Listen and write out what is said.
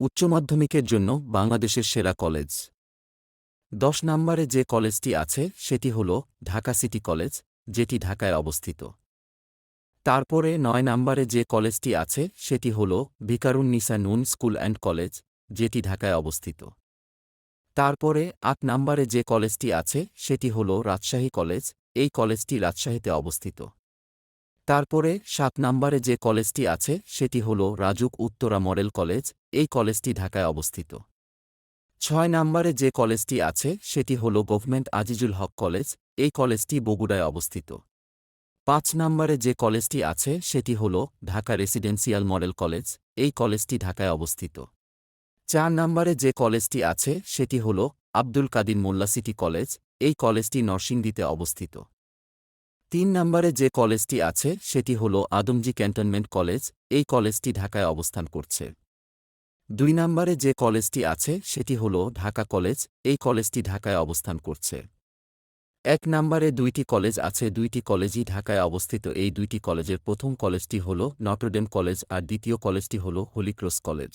উচ্চ মাধ্যমিকের জন্য বাংলাদেশের সেরা কলেজ। দশ নম্বরে যে কলেজটি আছে, সেটি হল ঢাকা সিটি কলেজ, যেটি ঢাকায় অবস্থিত। তারপরে নয় নম্বরে যে কলেজটি আছে, সেটি হল ভিকারুন নিসা নুন স্কুল অ্যান্ড কলেজ, যেটি ঢাকায় অবস্থিত। তারপরে আট নম্বরে যে কলেজটি আছে, সেটি হল রাজশাহী কলেজ, এই কলেজটি রাজশাহীতে অবস্থিত। তারপরে সাত নম্বরে যে কলেজটি আছে, সেটি হল রাজুক উত্তরা মডেল কলেজ, এই কলেজটি ঢাকায় অবস্থিত। ছয় নম্বরে যে কলেজটি আছে, সেটি হল গভর্নমেন্ট আজিজুল হক কলেজ, এই কলেজটি বগুড়ায় অবস্থিত। পাঁচ নম্বরে যে কলেজটি আছে, সেটি হল ঢাকা রেসিডেন্সিয়াল মডেল কলেজ, এই কলেজটি ঢাকায় অবস্থিত। চার নম্বরে যে কলেজটি আছে, সেটি হল আব্দুল কাদির মোল্লা সিটি কলেজ, এই কলেজটি নরসিংদীতে অবস্থিত। তিন নম্বরে যে কলেজটি আছে, সেটি হল আদমজি ক্যান্টনমেন্ট কলেজ, এই কলেজটি ঢাকায় অবস্থান করছে। দুই নম্বরে যে কলেজটি আছে, সেটি হল ঢাকা কলেজ, এই কলেজটি ঢাকায় অবস্থান করছে। এক নম্বরে দুইটি কলেজ আছে, দুইটি কলেজই ঢাকায় অবস্থিত। এই দুইটি কলেজের প্রথম কলেজটি হল নটরডেম কলেজ আর দ্বিতীয় কলেজটি হল হোলিক্রস কলেজ।